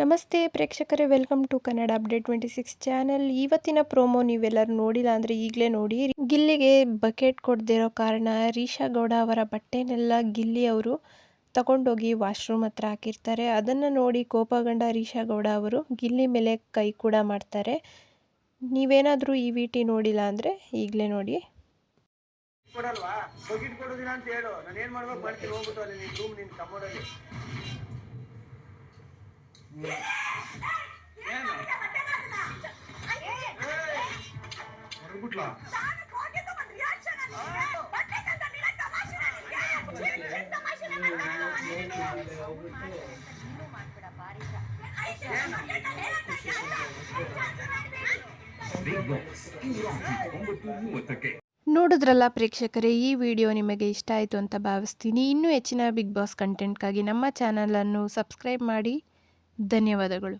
ನಮಸ್ತೆ ಪ್ರೇಕ್ಷಕರೇ, welcome to Kannada update twenty six channel. ಇವತ್ತಿನ promo ನೀವೆಲ್ಲರೂ ನೋಡಿಲ್ಲ ಅಂದರೆ ಈಗಲೇ ನೋಡಿ. ಗಿಲ್ಲಿಗೆ ಬಕೆಟ್ ಕೊಡದಿರೋ ಕಾರಣ ರೀಶಾ ಗೌಡ ಅವರ ಬಟ್ಟೆನೆಲ್ಲ ಗಿಲ್ಲಿ ಅವರು ತಗೊಂಡೋಗಿ ವಾಶ್ರೂಮ್ ಹತ್ರ ಹಾಕಿರ್ತಾರೆ. ಅದನ್ನು ನೋಡಿ ಕೋಪಗೊಂಡ ರೀಶಾ ಗೌಡ ಅವರು ಗಿಲ್ಲಿ ಮೇಲೆ ಕೈ ಕೂಡ ಮಾಡ್ತಾರೆ. ನೀವೇನಾದರೂ ಈ ವಿಟಿ ನೋಡಿಲ್ಲ ಅಂದರೆ ಈಗಲೇ ನೋಡಿ. ಕೊಡೋದಿಲ್ಲ ಅಂತ ಹೇಳು. ನಾನು ಏನು ಮಾಡ್ಬೇಕು ಹೋಗ್ಬಿಟ್ಟು ಅಲ್ಲಿ. ನೋಡಿದ್ರಲ್ಲ ಪ್ರೇಕ್ಷಕರೇ, ಈ ವಿಡಿಯೋ ನಿಮಗೆ ಇಷ್ಟ ಆಯಿತು ಅಂತ ಭಾವಿಸ್ತೀನಿ. ಇನ್ನೂ ಹೆಚ್ಚಿನ ಬಿಗ್ ಬಾಸ್ ಕಂಟೆಂಟ್ಗಾಗಿ ನಮ್ಮ ಚಾನಲನ್ನು ಸಬ್ಸ್ಕ್ರೈಬ್ ಮಾಡಿ. ಧನ್ಯವಾದಗಳು.